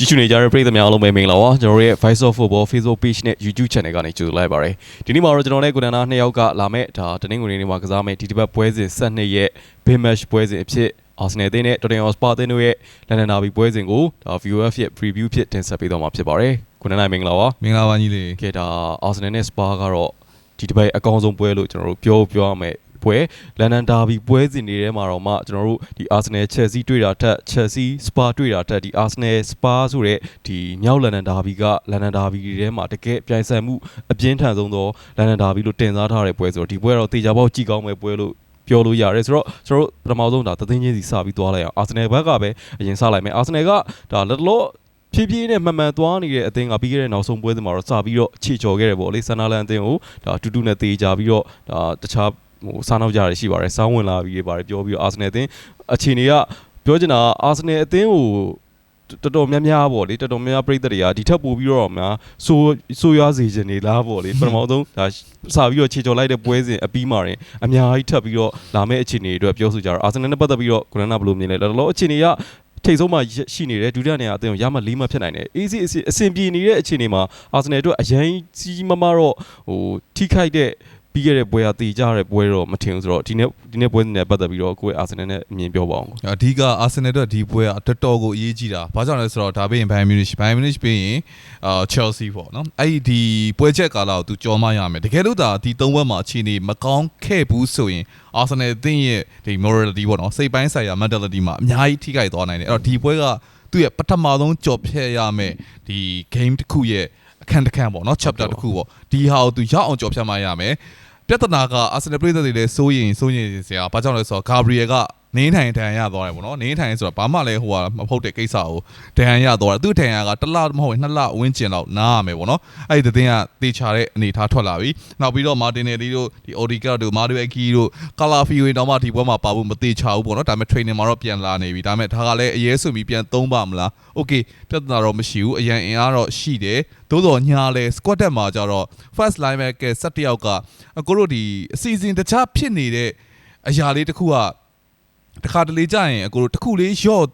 ကြည့်ရှုနေကြတဲ့ပရိသတ်များအားလုံးပဲမင်္ဂလာပါကျွန်တော်တို့ရဲ့ Vice of Football Facebook page နဲ့ YouTube channel ကနေကြိုဆိုလိုက်ပါရစေဒီနေ့မှာတော့ကျွန်တော်နဲ့ကိုနန္ဒာနှစ်ယောက်ကလာမဲ့ဒါတနင်္ဂနွေနေ့မှာကစားမဲ့ဒီတစ်ပတ်ပွဲစဉ်12ရက် Big Match ပွဲစဉ်အဖြစ် Arsenal အသင်းနဲ့ Tottenham Hotspur အသင်းတို့ရဲ့လန်ဒန်ဒါဘီပွဲစဉ်ကိုဒါ VOF ရဲ့ preview ဖြစ်တင်ဆက်ပေးတော့မှာဖြစ်ပါတယ်ကိုနန္ဒာမင်္ဂလာပါမင်္ဂလာပါညီလေးကဲဒါ Arsenal နဲ့ Spur ကတော့ဒီတစ်ပတ်အကောင်းဆုံးပွဲလို့ကျွန်တော်တို့ပြောပြောရမယ် ပွဲလန်ဒန်ဒါဘီပွဲစဉ်တွေထဲမှာတော့မှကျွန်တော်တို့ဒီ Arsenal Chelsea တွေ့တာထက် Chelsea Spur တွေ့တာထက်ဒီ Arsenal Spur ဆိုတဲ့ဒီမြောက်လန်ဒန်ဒါဘီကလန်ဒန်ဒါဘီတွေထဲမှာတကယ်ပြိုင်ဆိုင်မှုအပြင်းထန်ဆုံးသောလန်ဒန်ဒါဘီလို့တင်စားထားတဲ့ပွဲဆိုတော့ဒီပွဲတော့တေချာပေါက်ကြည့်ကောင်းမဲ့ပွဲလို့ပြောလို့ရတယ်ဆိုတော့ကျွန်တော်တို့ပထမဆုံးဒါသသိန်းချင်းစီစပြီးသွားလိုက်အောင် Arsenal ဘက်ကပဲအရင်စလိုက်မယ် Arsenal ကဒါလက်လောဖြည်းဖြည်းနဲ့မှန်မှန်သွားနေတဲ့အသင်းကပြီးခဲ့တဲ့နောက်ဆုံးပွဲစဉ်မှာတော့စပြီးတော့ခြေချော်ခဲ့တယ်ပေါ့လေဆန်နာလန်အသင်းကိုဒါတူတူနဲ့တေချာပြီးတော့ဒါတခြား ဟိုစားနောက်ကြရရှိပါတယ်စောင်းဝင်လာပြီးရပါတယ်ပြောပြီးတော့အာဆင်နယ်အသင်းအခြေအနေကပြောချင်တာအာဆင်နယ်အသင်းကိုတော်တော်များများပေါ့လေတော်တော်များများပြည်သက်တွေကဒီထက်ပိုပြီးတော့များဆိုဆိုရွားစေခြင်းနေလားပေါ့လေပထမဆုံးဒါစပြီးတော့ခြေချော်လိုက်တဲ့ပွဲစဉ်အပြီးမှာရင်အများကြီးထပ်ပြီးတော့လာမယ့်အခြေအနေတွေအတွက်ပြောဆိုကြတော့အာဆင်နယ်နဲ့ပတ်သက်ပြီးတော့ကိုရနာဘယ်လိုမြင်လဲတော်တော်အခြေအနေကထိတ်ဆုံးမှရှိနေတယ်ဒုတိယနေရာအသင်းကိုရမှလေးမှဖြစ်နိုင်တယ်အေးစီအစင်ပြေနေတဲ့အခြေအနေမှာအာဆင်နယ်အတွက်အရင်ကြီးမမတော့ဟိုထိခိုက်တဲ့ ပြီးခဲ့တဲ့ပွဲကတည်ကြတဲ့ပွဲတော့မထင်ဘူးဆိုတော့ဒီနေ့ဒီနေ့ပွဲနဲ့ပတ်သက်ပြီးတော့ကိုယ့်ရဲ့အာဆင်နယ်နဲ့အမြင်ပြောပါအောင်အဓိကအာဆင်နယ်အတွက်ဒီပွဲကတော်တော်ကိုအရေးကြီးတာဘာကြောင့်လဲဆိုတော့ဒါပြီးရင်ဘိုင်မြူနစ်ဘိုင်မြူနစ်ပြီးရင်အာချယ်ဆီပေါ့နော်အဲ့ဒီဒီပွဲချက်ကာလကိုသူကြော်မရမယ်တကယ်လို့ဒါဒီသုံးဘက်မှာအခြေအနေမကောင်းခဲ့ဘူးဆိုရင်အာဆင်နယ်အသင်းရဲ့ဒီ morality ပေါ့နော်စိတ်ပိုင်းဆိုင်ရာ mentality မှာအများကြီးထိခိုက်သွားနိုင်တယ်အဲ့တော့ဒီပွဲကသူ့ရဲ့ပထမဆုံးကြော်ဖြတ်ရမယ်ဒီ game တစ်ခုရဲ့အခန်းတစ်ခန်းပေါ့နော် chapter တစ်ခုပေါ့ဒီဟာကိုသူရအောင်ကြော်ဖြတ်မှရမယ် ပြဿနာကအာဆင်နယ်ပရိသတ်တွေလည်းစိုးရင်စိုးရင်စရာဘာကြောင့်လဲဆိုတော့ဂါဘရီယယ်က နင်းထိုင်ဒဏ်ရသွားတယ်ပေါ့နော်နင်းထိုင်ဆိုတာဘာမှလည်းဟိုဟာမဟုတ်တဲ့ကိစ္စကိုဒဏ်ရသွားတယ်သူ့ဒဏ်ရကတစ်လမဟုတ်ရင်နှစ်လဝန်းကျင်လောက်နားရမယ်ပေါ့နော်အဲ့ဒီတဲ့ကတေချာတဲ့အနေထားထွက်လာပြီနောက်ပြီးတော့မာတင်နယ်လီတို့ဒီအိုဒီကာတို့မာဒူအကီတို့ကာလာဖီဝေတော့မှဒီဘက်မှာပါဖို့မတေချာဘူးပေါ့နော်ဒါပေမဲ့ training မှာတော့ပြန်လာနေပြီဒါပေမဲ့ဒါကလည်းအရေးဆိုပြီးပြန်သုံးပါမလားโอเคပြဿနာတော့မရှိဘူးအရန်အင်အားတော့ရှိတယ်သို့တော်ညာလဲ squad တက်မှာကြတော့ first line back က17ယောက်ကအကိုတို့ဒီအစီအစဉ်တခြားဖြစ်နေတဲ့အရာလေးတစ်ခုက တခါတလေကြာရင်အကိုတို့တစ်ခုလေးရော့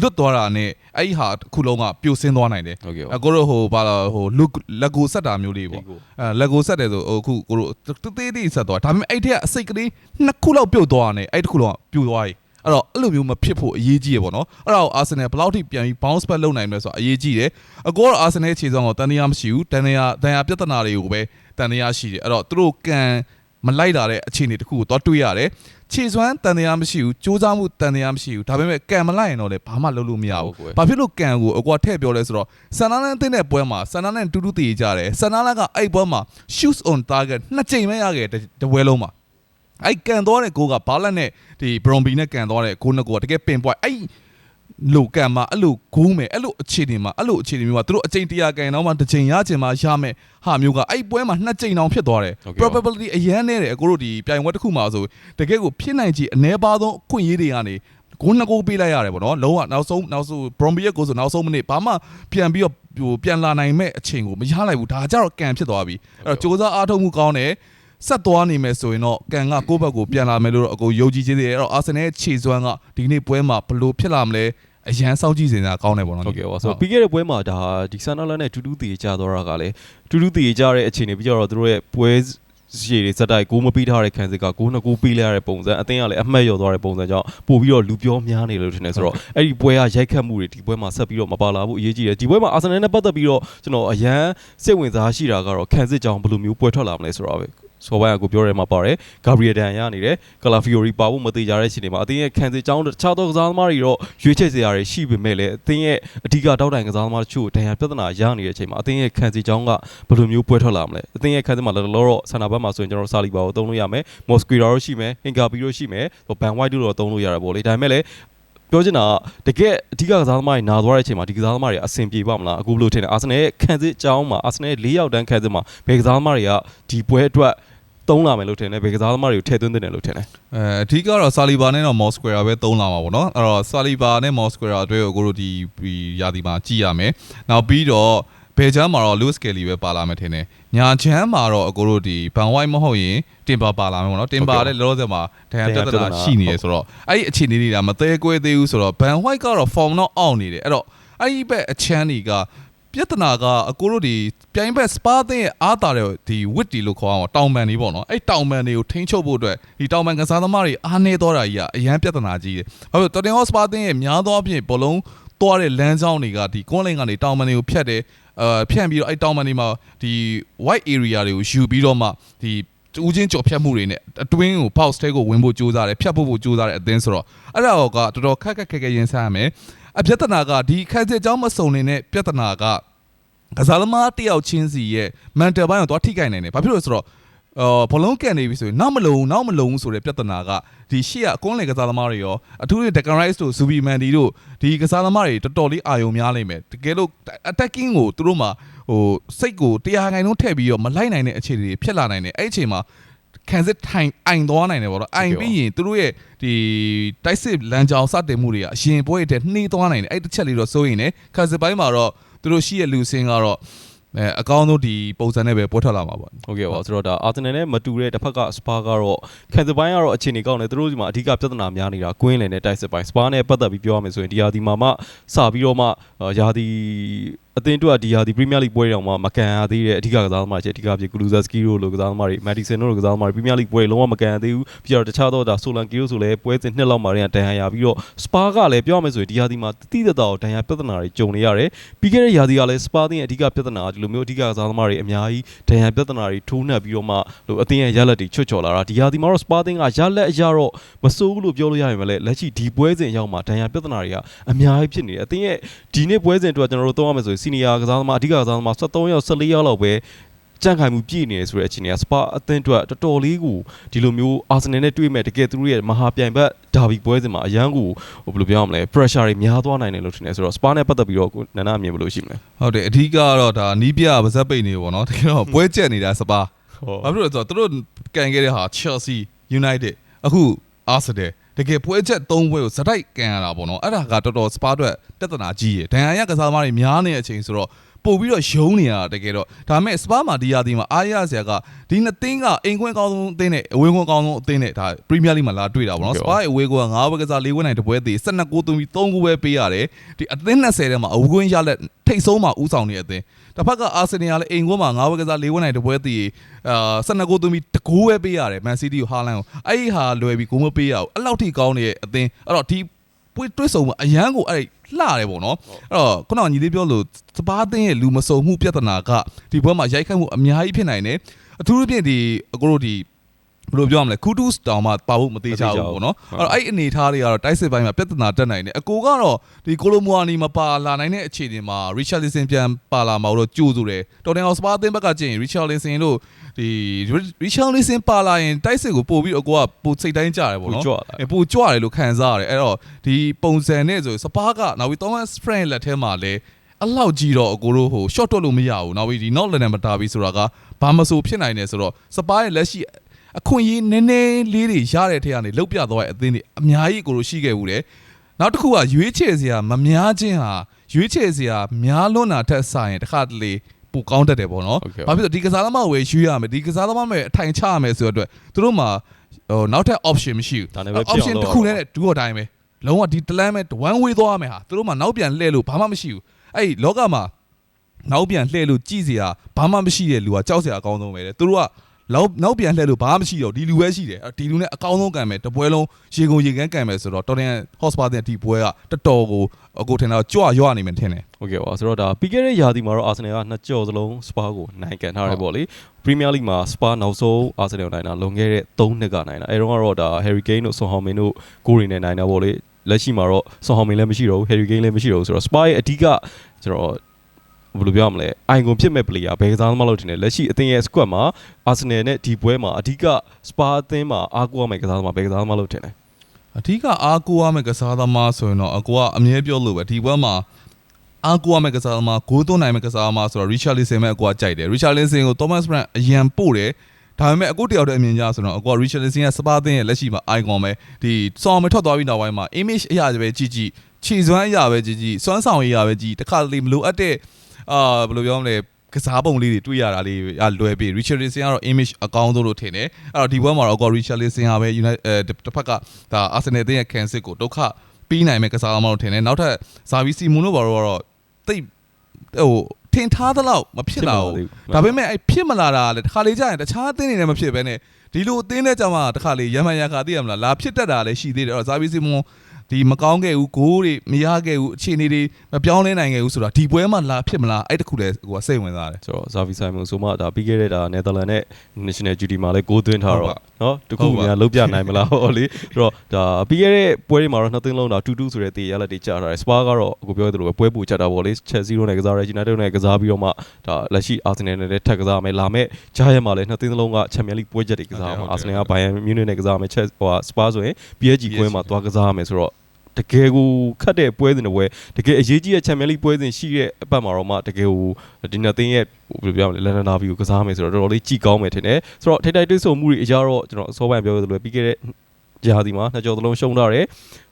လွတ်သွားတာနဲ့အဲ့ဒီဟာတစ်ခုလုံးကပြိုဆင်းသွားနိုင်တယ်ဟုတ်ကဲ့ပါအကိုတို့ဟိုဘာလားဟိုလူလက်ကိုဆက်တာမျိုးလေးပေါ့ဒီကိုအဲလက်ကိုဆက်တယ်ဆိုဟိုအခုကိုတို့တေးသေးဆက်သွားဒါပေမဲ့အဲ့ထက်အစိတ်ကလေးနှစ်ခုလောက်ပြုတ်သွားတယ်အဲ့တစ်ခုလုံးကပြိုသွားပြီအဲ့တော့အဲ့လိုမျိုးမဖြစ်ဖို့အရေးကြီးရပေါ့နော်အဲ့ဒါကိုအာဆင်နယ်ဘယ်လောက်ထိပြန်ပြီး bounce back လုပ်နိုင်မလဲဆိုတာအရေးကြီးတယ်အကောတော့အာဆင်နယ်ခြေဆောင်ကိုတန်တရားမရှိဘူးတန်တရားတန်ရာပြဿနာတွေကိုပဲတန်တရားရှိတယ်အဲ့တော့သူတို့ကန်မလိုက်တာတဲ့အခြေအနေတစ်ခုကိုတော့တွေးရတယ် ခြေစွမ်းတန်တရားမရှိဘူးစူးစမ်းမှုတန်တရားမရှိဘူးဒါပေမဲ့ကန်မလိုက်ရင်တော့လေဘာမှလုပ်လို့မရဘူးဟုတ်ကဲ့ဘာဖြစ်လို့ကန်ကိုအကွာထည့်ပြောလဲဆိုတော့ဆန်နာလန်တင်းတဲ့ပွဲမှာဆန်နာလန်တူတူတည်ကြတယ်ဆန်နာလန်ကအဲ့ပွဲမှာ shoots on target နှစ်ကြိမ်ပဲရခဲ့တယ်တပွဲလုံးမှာအဲ့ကန်သွားတဲ့ကိုကဘာလက်နဲ့ဒီဘရွန်ဘီနဲ့ကန်သွားတဲ့ကိုနှစ်ကိုကတကယ်ပင်ပွိုက်အဲ့ လိုကန်မှာအဲ့လိုဂိုးမယ်အဲ့လိုအခြေအနေမှာအဲ့လိုအခြေအနေမျိုးမှာသူတို့အကြိမ်တရာကန်တော့မှတစ်ကြိမ်ရချင်မှရမယ်ဟာမျိုးကအဲ့ပွဲမှာနှစ်ကြိမ်တောင်ဖြစ်သွားတယ် ဟုတ်ကဲ့ပါ probability အရန်နေတယ်အကိုတို့ဒီပြိုင်ပွဲတစ်ခုမှာဆိုတကယ်ကိုဖြစ်နိုင်ချေအ ਨੇ ပါဆုံးအခွင့်အရေးတွေကနေဂိုးနှစ်ဂိုးပေးလိုက်ရတယ်ပေါ့နော်လုံးဝနောက်ဆုံးနောက်ဆုံး Bromby ရဲ့ဂိုးဆိုနောက်ဆုံးမိနစ်ဘာမှပြန်ပြီးတော့ဟိုပြန်လာနိုင်မဲ့အချိန်ကိုမရလိုက်ဘူးဒါကြတော့ကန်ဖြစ်သွားပြီအဲ့တော့စ조사အားထုတ်မှုကောင်းတယ်ဆက်သွားနေမယ်ဆိုရင်တော့ကန်ကကိုယ့်ဘက်ကိုပြန်လာမယ်လို့တော့အကိုယုံကြည်ခြင်းတွေအဲ့တော့အာဆင်နယ်ရဲ့ခြေစွမ်းကဒီနေ့ပွဲမှာဘလို့ဖြစ်လာမလဲ အရန်စောင့်ကြည့်စင်တာကောင်းတယ်ပေါ့နော်ဟုတ်ကဲ့ပါဆိုတော့ပြီးခဲ့တဲ့ပွဲမှာဒါဒီဆန်နာလန်နဲ့တူတူတည်ကြတော့တာကလည်းတူတူတည်ကြတဲ့အခြေအနေပြီးတော့သူတို့ရဲ့ပွဲရှည်တွေစက်တိုက်ကိုမပြီးထားတဲ့ခံစစ်ကကိုနှစ်ကိုပြီးလိုက်ရတဲ့ပုံစံအသင်းကလည်းအမှတ်ရော်သွားတဲ့ပုံစံကြောင့်ပို့ပြီးတော့လူပြောများနေလို့ထင်တယ်ဆိုတော့အဲ့ဒီပွဲကရိုက်ခတ်မှုတွေဒီပွဲမှာဆက်ပြီးတော့မပါလာဘူးအရေးကြီးတယ်ဒီပွဲမှာအာဆင်နယ်နဲ့ပတ်သက်ပြီးတော့ကျွန်တော်အရန်စိတ်ဝင်စားရှိတာကတော့ခံစစ်ကြောင့်ဘယ်လိုမျိုးပွဲထွက်လာမလဲဆိုတော့ပဲ ဆိုပါရကိုပြောရဲမှာပါတယ်ဂါဘရီယယ်ဒန်ရနေတယ်ကလာဖီယိုရီပါဖို့မသေးကြတဲ့ချိန်တွေမှာအသင်းရဲ့ခံစစ်ကြောင်းတခြားသောကစားသမားတွေတော့ရွေးချယ်စရာတွေရှိပေမဲ့လည်းအသင်းရဲ့အဓိကတောက်တိုင်ကစားသမားတို့ဒဏ်ရာပြဿနာရနေတဲ့အချိန်မှာအသင်းရဲ့ခံစစ်ကြောင်းကဘယ်လိုမျိုးပွဲထွက်လာမလဲအသင်းရဲ့ခံစစ်မှာလောလောတော့ဆန္ဒဘက်မှာဆိုရင်ကျွန်တော်တို့စာလီဘာကိုသုံးလို့ရမယ်မော်စကွီရာတို့ရှိမယ်ဟင်ကာပီတို့ရှိမယ်ဘန်ဝိုက်တို့တော့သုံးလို့ရတာပေါ့လေဒါပေမဲ့လည်း ပြောချင်တာကတကယ်အဓိကကစားသမားတွေနာသွားတဲ့အချိန်မှာဒီကစားသမားတွေအဆင်ပြေပါမလားအခုဘယ်လိုထင်လဲအာဆင်နယ်ရဲ့ခံစစ်ကြောင်းမှာအာဆင်နယ်၄ယောက်တန်းခံစစ်မှာဘယ်ကစားသမားတွေကဒီပွဲအတွက်သုံးလာမယ်လို့ထင်တယ်ဘယ်ကစားသမားတွေကိုထည့်သွင်းသင့်တယ်လို့ထင်တယ်အဲအဓိကတော့ဆာလီဘာနဲ့တော့မော်စကွေရာပဲသုံးလာမှာပေါ့နော်အဲ့တော့ဆာလီဘာနဲ့မော်စကွေရာအတွက်ကိုကိုတို့ဒီဒီယာဒီမှာကြည့်ရမယ်နောက်ပြီးတော့ ဘယ်ချမ်းမှာတော့ Lewis Kelly ပဲပါလာမယ်ထင်တယ်ညာချမ်းမှာတော့အကိုတို့ဒီဘန်ဝိုက်မဟုတ်ရင်တင်ပါပါလာမယ်ပေါ့နော်တင်ပါတဲ့လောလောဆယ်မှာဒဏ်ရာပြဿနာရှိနေတယ်ဆိုတော့အဲ့ဒီအခြေအနေတွေကမသေးကွဲသေးဘူးဆိုတော့ဘန်ဝိုက်ကတော့ form တော့အောက်နေတယ်အဲ့တော့အဲ့ဒီဘက်အချမ်းတွေကပြဿနာကအကိုတို့ဒီပြိုင်ဘက်စပါသင်းရဲ့အားတာတဲ့ဒီဝစ်တီလို့ခေါ်အောင်တောင်ပန်တွေပေါ့နော်အဲ့တောင်ပန်တွေကိုထိန်းချုပ်ဖို့အတွက်ဒီတောင်ပန်ကစားသမားတွေအားနေတော့တာကြီးကအရန်ပြဿနာကြီးတယ်။ဘာလို့တော်တင်ဟော့စပါသင်းရဲ့များသောအားဖြင့်ဘလုံးသွားတဲ့လမ်းကြောင်းတွေကဒီကွန်လိန်ကနေတောင်ပန်တွေကိုဖြတ်တယ် အဲဖြန့်ပြီးတော့အဲ့တောင်ပန်တွေမှာဒီ white area တွေကိုယူပြီးတော့မှဒီဦးချင်းကြော်ဖြတ်မှုတွေနဲ့အတွင်းကို box ထဲကိုဝင်ဖို့ကြိုးစားတယ်ဖြတ်ဖို့ဖို့ကြိုးစားတယ်အသင်းဆိုတော့အဲ့ဒါကတော်တော်ခက်ခက်ခဲခဲရင်ဆိုင်ရမယ်အပြဿနာကဒီခက်စစ်ကြောင်းမစုံနေတဲ့ပြဿနာကကစားသမားတယောက်ချင်းစီရဲ့ mental ဘိုင်းကိုတော့ထိခိုက်နိုင်တယ်ဘာဖြစ်လို့လဲဆိုတော့ အော်ဘလုံးကန်နေပြီဆိုရင်နောက်မလုံနောက်မလုံဆိုတဲ့ပြဿနာကဒီရှေ့ကအကွန်းလေကစားသမားတွေရောအထူးသဖြင့် Declan Rice တို့ Zubi Mandi တို့ဒီကစားသမားတွေတော်တော်လေးအာယုံများလိမ့်မယ်တကယ်လို့ attacking ကိုသူတို့မှာဟိုစိတ်ကိုတရားခိုင်လုံးထည့်ပြီးတော့မလိုက်နိုင်တဲ့အခြေအနေတွေဖြစ်လာနိုင်တယ်အဲ့အချိန်မှာခံစစ်ထိုင်အိုင်သွားနိုင်တယ်ပေါ့နော်အိုင်ပြီးရင်သူတို့ရဲ့ဒီတိုက်စစ်လမ်းကြောင်းစတင်မှုတွေကအရင်ပွဲတဲ့နှေးသွားနိုင်တယ်အဲ့တစ်ချက်လေးတော့စိုးရင်လည်းခံစစ်ပိုင်းမှာတော့သူတို့ရှိရဲ့လူစင်းကတော့ အဲအကောင်းဆုံးဒီပုံစံနဲ့ပဲပွဲထွက်လာမှာပေါ့ဟုတ်ကဲ့ပါဆိုတော့ဒါအာဆင်နယ်နဲ့မတူတဲ့တစ်ဖက်ကစပါကတော့ခံစစ်ပိုင်းကတော့အခြေအနေကောင်းတယ်သူတို့ဒီမှာအဓိကပြဿနာများနေတာကွင်းလင်နဲ့တိုက်စစ်ပိုင်းစပါနဲ့ပတ်သက်ပြီးပြောရမယ်ဆိုရင်ဒီဟာဒီမှာမှစပြီးတော့မှယာဒီအသင်းတို့ကဒီဟာဒီပရီးမီယာလိပွဲတောင်မှမကန်ရသေးတဲ့အဓိကကစားသမားချက်အဓိကဖြစ်ဂလူဇက်စကီတို့လိုကစားသမားတွေမက်ဒီဆန်တို့လိုကစားသမားတွေပရီးမီယာလိပွဲလုံးဝမကန်ရသေးဘူးပြီးတော့တခြားတော့ဒါဆိုလန်ကီတို့ဆိုလည်းပွဲစဉ်နှစ်လောက်မှတည်းကဒဏ်ရာရပြီးတော့စပါကလည်းပြောရမယ်ဆိုရင်ဒီဟာဒီမှာတိတိတတော်ဒဏ်ရာပြဿနာတွေကြုံနေရတယ်ပြီးခဲ့တဲ့ရာသီကလည်းစပါတင်းရဲ့အဓိကပြဿနာကဒီလိုမျိုးအဓိကကစားသမားတွေအများကြီးဒဏ်ရာပြဿနာတွေထိုးနှက်ပြီးတော့မှလို့အသင်းရဲ့ရလက်တွေချွတ်ချော်လာတာဒီရာသီမှာတော့စပါတင်းကရလက်အရတော့မစိုးဘူးလို့ပြောလို့ရရင်မလဲလက်ရှိဒီပွဲစဉ်ရောက်မှာဒဏ်ရာပြဿနာတွေကအများကြီးဖြစ်နေတယ်အသင်းရဲ့ဒီနေ့ပွဲစဉ်အတွက်ကျွန်တော်တို့သုံးရမယ်ဆိုရင်စီနီယာကစားသမားအဓိကကစားသမား73ယောက်14ယောက်လောက်ပဲကြန့်ခိုင်မှုပြည့်နေတယ်ဆိုတဲ့အချိန်ကစပါအသင်းအတွက်တော်တော်လေးကိုဒီလိုမျိုးအာဆင်နယ်နဲ့တွေ့မဲ့တကယ်သူတို့ရဲ့မဟာပြိုင်ဘက်ဒါဘီပွဲစဉ်မှာအရန်ကိုဟိုဘယ်လိုပြောရမလဲ pressure တွေများသွားနိုင်တယ်လို့ထင်တယ်ဆိုတော့စပါနဲ့ပတ်သက်ပြီးတော့ကိုနန္ဒအမြင်ဘယ်လိုရှိမလဲဟုတ်တယ်အဓိကကတော့ဒါနီးပြပါဇက်ပိတ်နေပေါ့နော်တကယ်တော့ပွဲကျက်နေတာစပါဟုတ်ဘာဖြစ်လို့လဲဆိုတော့သူတို့ကန်ခဲ့တဲ့ဟာ Chelsea United အခု Arsenal တကယ်ပွဲချက်၃ပွဲကိုစတိုက်ကန်ရတာပေါ့နော်အဲ့ဒါကတော်တော်စပါအတွက်ပြဿနာကြီးရယ်ဒဏ်ရာရကစားသမားတွေများနေတဲ့အချိန်ဆိုတော့ ပို့ပြီးတော့ယုံနေရတာတကယ်တော့ဒါပေမဲ့စပါမှာဒီယာဒီမှာအားရစရာကဒီနှစ်သင်းကအိမ်ခွင်းကောင်းဆုံးအသင်းနဲ့အဝေးခွင်းကောင်းဆုံးအသင်းနဲ့ဒါပရီးမီးယားလိမှာလာတွေ့တာပေါ့နော်စပါရဲ့အဝေးခွင်းက9ဘက်ကစား၄ဝက်နိုင်တပွဲသေး12ဂိုးသွင်းပြီး3ဂိုးပဲပေးရတယ်ဒီအသင်း20ထဲမှာအဝေးခွင်းရလက်ထိတ်ဆုံးမှာဥဆောင်နေတဲ့အသင်းတစ်ဖက်ကအာဆင်နယ်ကလည်းအိမ်ခွင်းမှာ9ဘက်ကစား၄ဝက်နိုင်တပွဲသေးအာ12ဂိုးသွင်းပြီးတကိုးပဲပေးရတယ်မန်စီးတီးကိုဟာလန်ကိုအဲ့ဒီဟာလွယ်ပြီးဂိုးမပေးရဘူးအဲ့လောက်ထိကောင်းနေတဲ့အသင်းအဲ့တော့ဒီပွေးတွဲဆုံမှာအရန်ကိုအဲ့ လှတယ်ပေါ့နော်အဲ့တော့ခုနကညီလေးပြောလို့စပါးအသင်းရဲ့လူမစုံမှုပြဿနာကဒီဘက်မှာရိုက်ခတ်မှုအများကြီးဖြစ်နိုင်တယ်အထူးသဖြင့်ဒီအကိုတို့ဒီ ဘယ်လိုပြောရမလဲကူတူးတောင်မှပါဖို့မသေးချဘူးပေါ့နော်အဲ့တော့အဲ့အနေထားတွေကတော့တိုက်စစ်ပိုင်းမှာပြဿနာတက်နိုင်တယ်အကိုကတော့ဒီကိုလိုမွာနီမပါလာနိုင်တဲ့အခြေအနေမှာ Richarlison ပြန်ပါလာမှာတော့ကြိုးဆိုတယ်တော်တင်အောင်စပါးအသင်းဘက်ကကျရင် Richarlison တို့ဒီ Richarlison ပါလာရင်တိုက်စစ်ကိုပို့ပြီးအကိုကပို့စိတ်တိုင်းကြတယ်ပေါ့နော်ကြွလာအဲပိုကြွတယ်လို့ခံစားရတယ်အဲ့တော့ဒီပုံစံနဲ့ဆိုစပါးကနောက်ပြီး Thomas Frank လက်ထဲမှာလဲအလောက်ကြီးတော့အကိုတို့ဟို short တွက်လို့မရဘူးနောက်ပြီးဒီ not လည်းမတာပြီးဆိုတာကဘာမဆိုဖြစ်နိုင်တယ်ဆိုတော့စပါးရဲ့လက်ရှိ အခွင့်အရေးနည်းနည်းလေးတွေရတဲ့ထက်ကနေလုတ်ပြသွားတဲ့အသင်းတွေအများကြီးကိုတို့ရှိခဲ့ဘူးတယ်နောက်တစ်ခုကရွေးချယ်စရာမများခြင်းဟာရွေးချယ်စရာများလွန်းတာထက်ဆိုင်ရင်တစ်ခါတလေပူကောင်းတတ်တယ်ပေါ့နော် Okay. ။ဘာဖြစ်လို့ဒီကစားသမားကိုဝယ်ရွေးရမယ်ဒီကစားသမားမဲ့အထိုင်ချရမယ်ဆိုတော့အတွက်သူတို့မှာဟိုနောက်ထပ် option မရှိဘူးဒါနဲ့ပဲ option ပြောင်းတစ်တော့ခုနဲ့ဒူးတော့တိုင်းပဲလုံးဝဒီတလန်းပဲ one way သွားရမယ်ဟာသူတို့မှနောက်ပြန်လှည့်လို့ဘာမှမရှိဘူးအဲ့ဒီလောကမှာနောက်ပြန်လှည့်လို့ကြည်စရာဘာမှမရှိတဲ့လူကကြောက်စရာအကောင်းဆုံးပဲတဲ့သူတို့က နောက်နောက်ပြန်လှည့်လို့ဘာမှမရှိတော့ဒီလူပဲရှိတယ်ဒီလူနဲ့အကောင်းဆုံးကံပဲတပွဲလုံးရေကုန်ရေကန်းကံပဲဆိုတော့တော်တယ်ဟော့စပါတဲ့ဒီပွဲကတတော်ကိုအကိုထင်တော့ကြွရွနေမယ်ထင်တယ်ဟုတ်ကဲ့ပါဆိုတော့ဒါပြီးခဲ့တဲ့ရာသီမှာတော့အာဆင်နယ်ကနှစ်ကြော်စလုံးစပါကိုနိုင်ကန်ထားတယ်ပေါ့လေပရီးမီးယားလိမှာစပါနောက်ဆုံးအာဆင်နယ်နိုင်တာလွန်ခဲ့တဲ့3နှစ်ကနိုင်တာအဲတော့ကတော့ဒါဟယ်ရီကိန်းတို့ဆွန်ဟော်မင်တို့ကိုရီနဲ့နိုင်တာပေါ့လေလက်ရှိမှာတော့ဆွန်ဟော်မင်လည်းမရှိတော့ဘူးဟယ်ရီကိန်းလည်းမရှိတော့ဘူးဆိုတော့စပါရဲ့အဓိကကျွန်တော် ဘယ်လိုပြောရမလဲအိုင်ကွန်ဖြစ်မဲ့ပလေယာဘယ်ကစားသမားလို့ထင်တယ်လက်ရှိအသင်းရဲ့ squad မှာအာဆင်နယ်နဲ့ဒီပွဲမှာအဓိကစပါအသင်းမှာအားကိုးရမယ့်ကစားသမားဘယ်ကစားသမားလို့ထင်တယ်အဓိကအားကိုးရမယ့်ကစားသမားဆိုရင်တော့အကူကအမြဲပြောလို့ပဲဒီဘက်မှာအားကိုးရမယ့်ကစားသမားဂိုးသွင်းနိုင်မယ့်ကစားသမားဆိုတော့ Richarlison ပဲအကူကကြိုက်တယ် Richarlison ကို Thomas Brand အရန်ပို့တယ်ဒါပေမဲ့အကူတယောက်တည်းအမြင်ကြဆိုတော့အကူက Richarlison ရဲ့စပါးသင်းရဲ့လက်ရှိမှာ icon ပဲဒီစောင်းမထွက်သွားပြီးနောက်ပိုင်းမှာ image အရာပဲကြည့်ကြည့်ခြေစွမ်းအရာပဲကြည့်ကြည့်စွမ်းဆောင်အရာပဲကြည့်တခါတလေမလိုအပ်တဲ့ အာဘယ်လိုပြောမလဲကစားပုံလေးတွေတွေ့ရတာလေးအလွယ်ပြီ Richarlison ကတော့ image အကောင်းဆုံးလို့ထင်တယ်အဲ့တော့ဒီဘက်မှာတော့အကူ Richarlison ဟာပဲ United အဲတစ်ဖက်ကဒါ Arsenal တင်းရဲ့ cancel ကိုဒုက္ခပြီးနိုင်မဲ့ကစားသမားလို့ထင်တယ်နောက်ထပ်ဇာဗီစီမွန်တို့ဘာလို့ကတော့တိတ်ဟိုထင်ထားသလောက်မဖြစ်လာဘူးဒါပေမဲ့အဲ့ဖြစ်မလာတာကလည်းတစ်ခါလေကြာရင်တခြားအသင်းတွေနဲ့မဖြစ်ဘဲနဲ့ဒီလိုအသင်းနဲ့ကြာမှတစ်ခါလေရမန်ရခါသိရမလားလာဖြစ်တတ်တာလည်းရှိသေးတယ်အဲ့တော့ဇာဘီစီမွန် ဒီမကောင်းခဲ့ဘူးဂိုးတွေမရခဲ့ဘူးအခြေအနေတွေမပြောင်းလဲနိုင်ခဲ့ဘူးဆိုတာဒီပွဲမှာလာဖြစ်မလားအဲ့တခုလည်းဟိုကစိတ်ဝင်စားတယ်ဆိုတော့ Xavi Simon ဆိုမှဒါပြီးခဲ့တဲ့ဒါ Netherlands နဲ့ National Duty မှာလည်းဂိုးသွင်းထားတော့နော်တခုများလုံးပြနိုင်မလားဟောလေဆိုတော့ဒါပြီးခဲ့တဲ့ပွဲတွေမှာတော့နှစ်သိန်းလုံးတော့2-2ဆိုတဲ့တေးရလက်တွေကြာထားတယ် Spa ကတော့အခုပြောသလိုပဲပွဲပူချတာပေါ့လေ Chelsea နဲ့ကစားရ United နဲ့ကစားပြီးတော့မှဒါလက်ရှိ Arsenal နဲ့လည်းထပ်ကစားမယ်လာမဲ့ကြားရမှာလည်းနှစ်သိန်းလုံးက Champions League ပွဲချက်တွေကစားမှာ Arsenal က Bayern Munich နဲ့ကစားမယ် Chelsea ဟို Spa ဆိုရင် PSG ကွင်းမှာသွားကစားမယ်ဆိုတော့ တကယ်ကိုခတ်တဲ့ပွဲစဉ်တွေပွဲတကယ်အရေးကြီးတဲ့ Champions League ပွဲစဉ်ရှိတဲ့အပတ်မှာတော့မှတကယ်ကိုဒီနှစ်သင်းရဲ့ဘယ်လိုပြောမလဲလန်ဒန်ဒါဘီကိုကစားမယ်ဆိုတော့တော်တော်လေးကြည်ကောင်းမယ်ထင်တယ်ဆိုတော့ထိတ်တိုက်တွေ့ဆုံမှုတွေအကြတော့ကျွန်တော်အစောပိုင်းပြောရသလိုပြီးခဲ့တဲ့ဂျာဒီမှာနှစ်ကြော်သလုံးရှုံးထားတယ်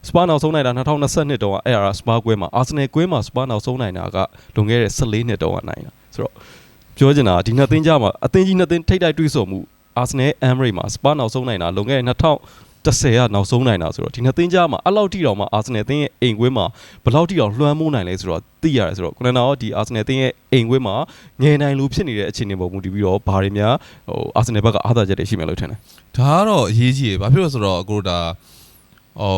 စပါနောက်ဆုံးနိုင်တာ2022တုန်းကအဲ့ဒါစပါကွဲမှာအာဆင်နယ်ကွဲမှာစပါနောက်ဆုံးနိုင်တာကလွန်ခဲ့တဲ့14နှစ်တုန်းကနိုင်တာဆိုတော့ပြောချင်တာဒီနှစ်သင်းကြားမှာအသင်းကြီးနှစ်သင်းထိတ်တိုက်တွေ့ဆုံမှုအာဆင်နယ်အမ်ရိတ်မှာစပါနောက်ဆုံးနိုင်တာလွန်ခဲ့တဲ့2000 10ကနောက်ဆုံးနိုင်တာဆိုတော့ဒီနှစ်သင်းကြားမှာအဲ့လောက်ထိတောင်မှအာဆင်နယ်သင်းရဲ့အိမ်ကွင်းမှာဘယ်လောက်ထိတောင်လွှမ်းမိုးနိုင်လဲဆိုတော့သိရတယ်ဆိုတော့ခုနကရောဒီအာဆင်နယ်သင်းရဲ့အိမ်ကွင်းမှာငယ်နိုင်လို့ဖြစ်နေတဲ့အခြေအနေပေါ်မူတည်ပြီးတော့ဘာတွေများဟိုအာဆင်နယ်ဘက်ကအားသာချက်တွေရှိမယ်လို့ထင်တယ်ဒါကတော့အရေးကြီးရယ်ဘာဖြစ်လို့လဲဆိုတော့ကိုတို့ဒါဟို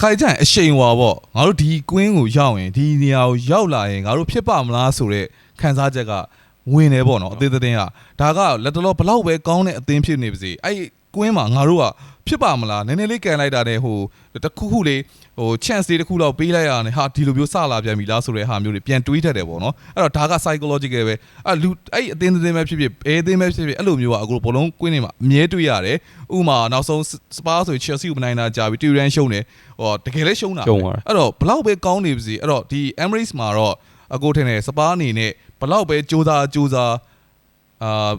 ခိုင်ကြရင်အရှိန်ဝါပေါ့ငါတို့ဒီကွင်းကိုရောက်ရင်ဒီနေရာကိုရောက်လာရင်ငါတို့ဖြစ်ပါမလားဆိုတော့ခံစားချက်ကဝင်နေပေါ့နော်အသေးသေးကဒါကလက်တလောဘလောက်ပဲကောင်းတဲ့အသင်းဖြစ်နေပါစေအဲ့ ကွင်းမှာငါတို့ကဖြစ်ပါမလားနည်းနည်းလေးကန်လိုက်တာနဲ့ဟိုတခုခုလေးဟို chance လေးတစ်ခုလောက်ပေးလိုက်ရတာဟာဒီလိုမျိုးစလာပြန်ပြီလားဆိုတဲ့ဟာမျိုးတွေပြန်တွေးတတ်တယ်ပေါ့နော်အဲ့တော့ဒါက psychological ပဲအဲ့လူအဲ့အသင်းသေးပဲဖြစ်ဖြစ်အဲအသင်းပဲဖြစ်ဖြစ်အဲ့လိုမျိုးကအခုဘောလုံးကွင်းနေမှာအမြဲတွေ့ရတယ်ဥပမာနောက်ဆုံးစပါဆို Chelsea ကိုမနိုင်တာကြာပြီတူရန်ရှုံးတယ်ဟောတကယ်လဲရှုံးတာရှုံးသွားတယ်အဲ့တော့ဘလောက်ပဲကောင်းနေပါစေအဲ့တော့ဒီ Emirates မှာတော့အကိုထင်တယ်စပါအနေနဲ့ဘလောက်ပဲစူးစားစူးစားအာ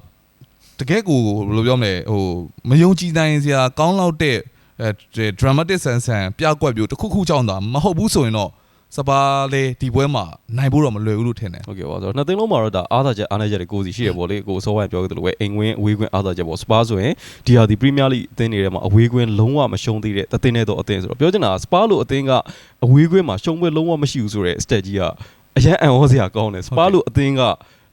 တကယ်ကိုဘယ်လိုပြောမလဲဟိုမယုံကြည်နိုင်စရာကောင်းလောက်တဲ့အဲ dramatic ဆန်ဆန်ပြကွက်ပြိုတစ်ခုခုကြောင့်သာမဟုတ်ဘူးဆိုရင်တော့စပါလေဒီပွဲမှာနိုင်ဖို့တော့မလွယ်ဘူးလို့ထင်တယ်ဟုတ်ကဲ့ပါဆိုတော့နှစ်သင်းလုံးမှာတော့ဒါအားသာချက်အားနည်းချက်တွေကိုစီရှိရပေါ့လေကိုအစောပိုင်းပြောခဲ့သလိုပဲအိမ်ဝင်းအဝေးကွင်းအားသာချက်ပေါ့စပါဆိုရင်ဒီဟာဒီပရီးမီးယားလိအသင်းတွေထဲမှာအဝေးကွင်းလုံးဝမရှုံးသေးတဲ့တသင်းနဲ့တော့အသင်းဆိုတော့ပြောချင်တာစပါလို့အသင်းကအဝေးကွင်းမှာရှုံးပွဲလုံးဝမရှိဘူးဆိုတဲ့ stat ကြီးကအရန်အံ့ဩစရာကောင်းတယ်စပါလို့အသင်းက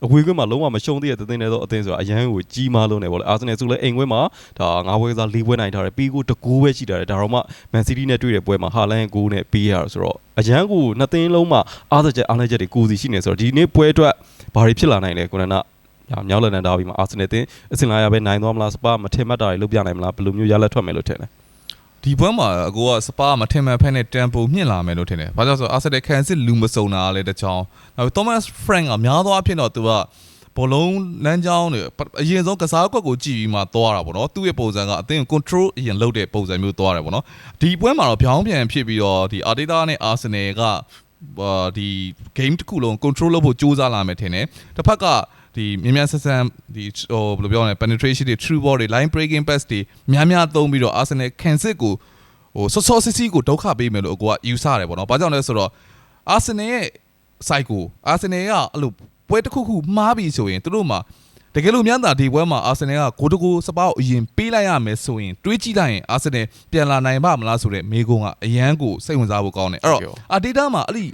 အဝေးကွင်းမှာလုံးဝမရှုံးသေးတဲ့တသင်းနဲ့တော့အသင်းဆိုတာအရန်ကိုကြီးမားလုံးတယ်ပေါ့လေအာဆင်နယ်ဆိုလည်းအိမ်ကွင်းမှာဒါငါးပွဲကစား၄ပွဲနိုင်ထားတယ်ပြီးကိုတကူပဲရှိထားတယ်ဒါတော့မှမန်စီးတီးနဲ့တွေ့တဲ့ပွဲမှာဟာလန်ကိုနဲ့ပေးရတာဆိုတော့အရန်ကိုနှစ်သင်းလုံးမှာအားသာချက်အားနည်းချက်တွေကိုစီရှိနေဆိုတော့ဒီနေ့ပွဲအတွက်ဘာတွေဖြစ်လာနိုင်လဲကိုနနာဒါမြောက်လန်ဒန်ဒါဘီမှာအာဆင်နယ်တင်းအစင်လာရပဲနိုင်သွားမလားစပါမထင်မှတ်တာတွေလုပ်ပြနိုင်မလားဘယ်လိုမျိုးရလက်ထွက်မယ်လို့ထင်လဲ ဒီပွဲမှာအကိုကစပါမထင်မှန်ဖက်နဲ့တမ်ပိုမြင့်လာမယ်လို့ထင်တယ်။ဘာကြောင့်ဆိုတော့အာဆင်နယ်ကန်စစ်လူမစုံတာလည်းတစ်ချောင်း။နောက် Thomas Frank ကများသောအားဖြင့်တော့သူကဘောလုံးလမ်းကြောင်းတွေအရင်ဆုံးကစားကွက်ကိုကြည့်ပြီးမှသွားတာပေါ့နော်။သူ့ရဲ့ပုံစံကအသင်းကို control အရင်လုပ်တဲ့ပုံစံမျိုးသွားတယ်ပေါ့နော်။ဒီပွဲမှာတော့ပြောင်းပြန်ဖြစ်ပြီးတော့ဒီ Arteta နဲ့ Arsenal ကအာဒီ game တစ်ခုလုံး control လုပ်ဖို့ကြိုးစားလာမယ်ထင်တယ်။တစ်ဖက်က ဒီမြန်မြန်ဆက်ဆန်ဒီဟိုဘယ်လိုပြောမလဲ penetration တွေ true ball တွေ line breaking pass တွေများများသုံးပြီးတော့ Arsenal ကန်စစ်ကိုဟိုစောစောစစ်စစ်ကိုဒုက္ခပေးမယ်လို့အကိုကယူဆတယ်ပေါ့နော်။ဘာကြောင့်လဲဆိုတော့အာဆင်နယ်ရဲ့ site ကိုအာဆင်နယ်ကအဲ့လိုပွဲတစ်ခုခုမှားပြီဆိုရင်သူတို့မှာတကယ်လို့များတာဒီပွဲမှာအာဆင်နယ်ကဂိုးတကူစပါးကိုအရင်ပေးလိုက်ရမယ်ဆိုရင်တွေးကြည့်လိုက်ရင်အာဆင်နယ်ပြန်လာနိုင်ပါမလားဆိုတဲ့မေးခွန်းကအရန်ကိုစိတ်ဝင်စားဖို့ကောင်းတယ်။အဲ့တော့အာဒေတာမှာအဲ့ဒီ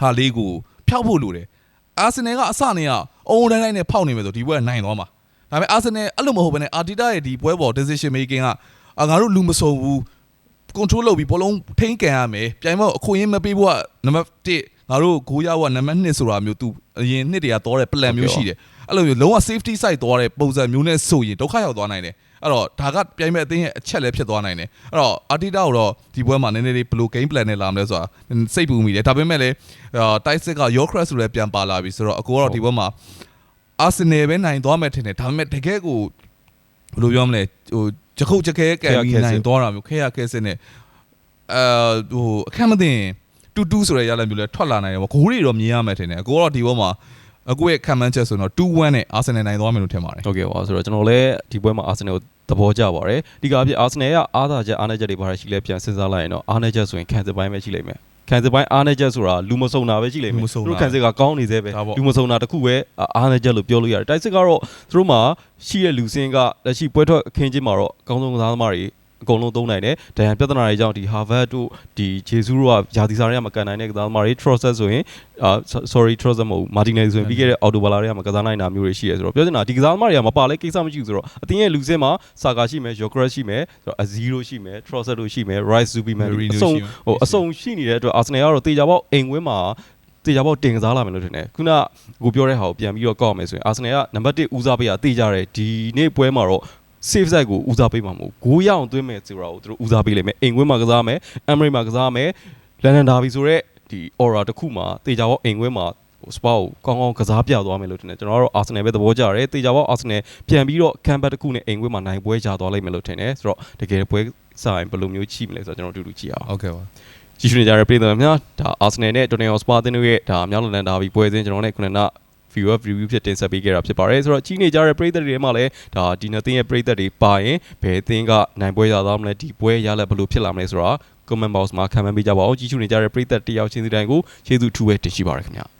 ဟာလေးကိုဖျောက်ဖို့လိုတယ်။အာဆင်နယ်ကအစနေက အုံတိုင်းတိုင်းနဲ့ဖောက်နေမယ်ဆိုဒီပွဲကနိုင်သွားမှာ။ဒါပေမဲ့အာဆင်နယ်အဲ့လိုမဟုတ်ဘဲနဲ့အာဒေတာရဲ့ဒီပွဲပေါ် decision making ကအာငါတို့လူမစုံဘူး control လုပ်ပြီးဘောလုံးထိန်းကန်ရမယ်ပြိုင်မောက်အခွင့်အရေးမပေးဖို့ကနံပါတ်1ငါတို့ဂိုးရဖို့ကနံပါတ်2ဆိုတာမျိုး तू အရင်နှစ်တည်းကသွားတဲ့ plan မျိုးရှိတယ် အဲ့လိုမျိုးလုံးဝ safety side သွားတဲ့ပုံစံမျိုးနဲ့ဆိုရင်ဒုက္ခရောက်သွားနိုင်တယ်အဲ့တော့ဒါကပြိုင်မဲ့အသင်းရဲ့အချက်လည်းဖြစ်သွားနိုင်တယ်အဲ့တော့အာတီတာကိုတော့ဒီပွဲမှာနည်းနည်းလေးဘယ်လို game plan နဲ့လာမလဲဆိုတာစိတ်ပူမိတယ်ဒါပေမဲ့လည်းတိုက်စစ်က your crash ဆိုလည်းပြန်ပါလာပြီဆိုတော့အကိုကတော့ဒီပွဲမှာအာဆင်နယ်ပဲနိုင်သွားမယ်ထင်တယ်ဒါပေမဲ့တကယ်ကိုဘယ်လိုပြောမလဲဟိုကြခုတ်ကြခဲကန်ပြီးနိုင်သွားတာမျိုးခဲရခဲစစ်နဲ့အဲဟိုအခက်မသိရင်တူတူဆိုတဲ့ရလဒ်မျိုးလဲထွက်လာနိုင်တယ်ပေါ့ဂိုးတွေတော့မြင်ရမယ်ထင်တယ်အကိုကတော့ဒီဘောမှာ အကိုရဲ့ခံမှန်းချက်ဆိုတော့2-1နဲ့အာဆင်နယ်နိုင်သွားမယ်လို့ထင်ပါတယ်ဟုတ်ကဲ့ပါဆိုတော့ကျွန်တော်လည်းဒီပွဲမှာအာဆင်နယ်ကိုသဘောကျပါတယ်ဒီကအဖြစ်အာဆင်နယ်ကအားသာချက်အားနည်းချက်တွေဘာတွေရှိလဲပြန်စဉ်းစားလိုက်ရင်တော့အားနည်းချက်ဆိုရင်ခံစစ်ပိုင်းပဲရှိလိမ့်မယ်ခံစစ်ပိုင်းအားနည်းချက်ဆိုတာလူမစုံတာပဲရှိလိမ့်မယ်သူတို့ခံစစ်ကကောင်းနေသေးပဲလူမစုံတာတခုပဲအားနည်းချက်လို့ပြောလို့ရတယ်တိုက်စစ်ကတော့သူတို့မှာရှိတဲ့လူစင်းကလက်ရှိပွဲထွက်အခင်းချင်းမှာတော့အကောင်းဆုံးကစားသမားတွေ အကုန်လုံးသုံးနိုင်တယ်ဒန်ရန်ပြဿနာတွေကြောင့်ဒီ Harvard တို့ဒီ Jesus တို့ကယာတီစာတွေကမကန်နိုင်တဲ့ကစားသမားတွေ Trossard ဆိုရင်အာ sorry Trossard မဟုတ် Martinez ဆိုရင်ပြီးခဲ့တဲ့ Auto Bala တွေကမကစားနိုင်တာမျိုးတွေရှိရဲဆိုတော့ပြောချင်တာဒီကစားသမားတွေကမပါလဲကိစ္စမရှိဘူးဆိုတော့အတင်းရဲ့လူစင်းမှာ Saka ရှိမယ် Yokres ရှိမယ်ဆိုတော့ Aziro ရှိမယ် Trossard တို့ရှိမယ် Rice Zubiman Merino အစုံရှိမယ်ဟိုအစုံရှိနေတဲ့အတွက် Arsenal ကတော့တေချာပေါက်အိမ်ဝင်းမှာတေချာပေါက်တင်ကစားလာမယ်လို့ထင်တယ်ခုနကကိုပြောတဲ့ဟာကိုပြန်ပြီးတော့ကောက်မယ်ဆိုရင် Arsenal ကနံပါတ်1ဦးစားပေးတာတေချာတယ်ဒီနေ့ပွဲမှာတော့ safe side ကိုဦးစားပေးမှာမဟုတ်ဂိုးရအောင်သွင်းမယ်ဆိုတာကိုသူတို့ဦးစားပေးလိမ့်မယ်အိမ်ဝင်းမှာကစားမယ် Emery မှာကစားမယ် London Derby ဆိုတော့ဒီ aura တစ်ခုမှာတေချာပေါက်အိမ်ဝင်းမှာဟို Spurs ကိုကောင်းကောင်းကစားပြသွားမယ်လို့ထင်တယ်ကျွန်တော်ကတော့ Arsenal ပဲသဘောကျတယ်တေချာပေါက် Arsenal ပြန်ပြီးတော့ comeback တစ်ခုနဲ့အိမ်ဝင်းမှာနိုင်ပွဲရသွားလိမ့်မယ်လို့ထင်တယ်ဆိုတော့တကယ်ပွဲစားရင်ဘယ်လိုမျိုးချိမလဲဆိုတော့ကျွန်တော်တို့အတူတူကြည့်အောင်ဟုတ်ကဲ့ပါကြည့်ရှုနေကြတဲ့ပြည်သူများဒါ Arsenal နဲ့ Tottenham Hotspur တင်းတို့ရဲ့ဒါမြောက်လန်ဒန်ဒါဘီပွဲစဉ်ကျွန်တော်နဲ့ခုနက view of review ဖြစ်တင်ဆက်ပေးခဲ့တာဖြစ်ပါတယ်ဆိုတော့ကြီးနေကြတဲ့ပရိသတ်တွေထဲမှာလည်းဒါဒီနှစ်သင်းရဲ့ပရိသတ်တွေပါရင်ဘယ်သင်းကနိုင်ပွဲရသွားမလဲဒီပွဲရလက်ဘယ်လိုဖြစ်လာမလဲဆိုတာ comment box မှာ comment ပေးကြပါဦးကြီးရှုနေကြတဲ့ပရိသတ်တယောက်ချင်းစီတိုင်းကိုကျေးဇူးထူးပဲတင်ရှိပါရခင်ဗျာ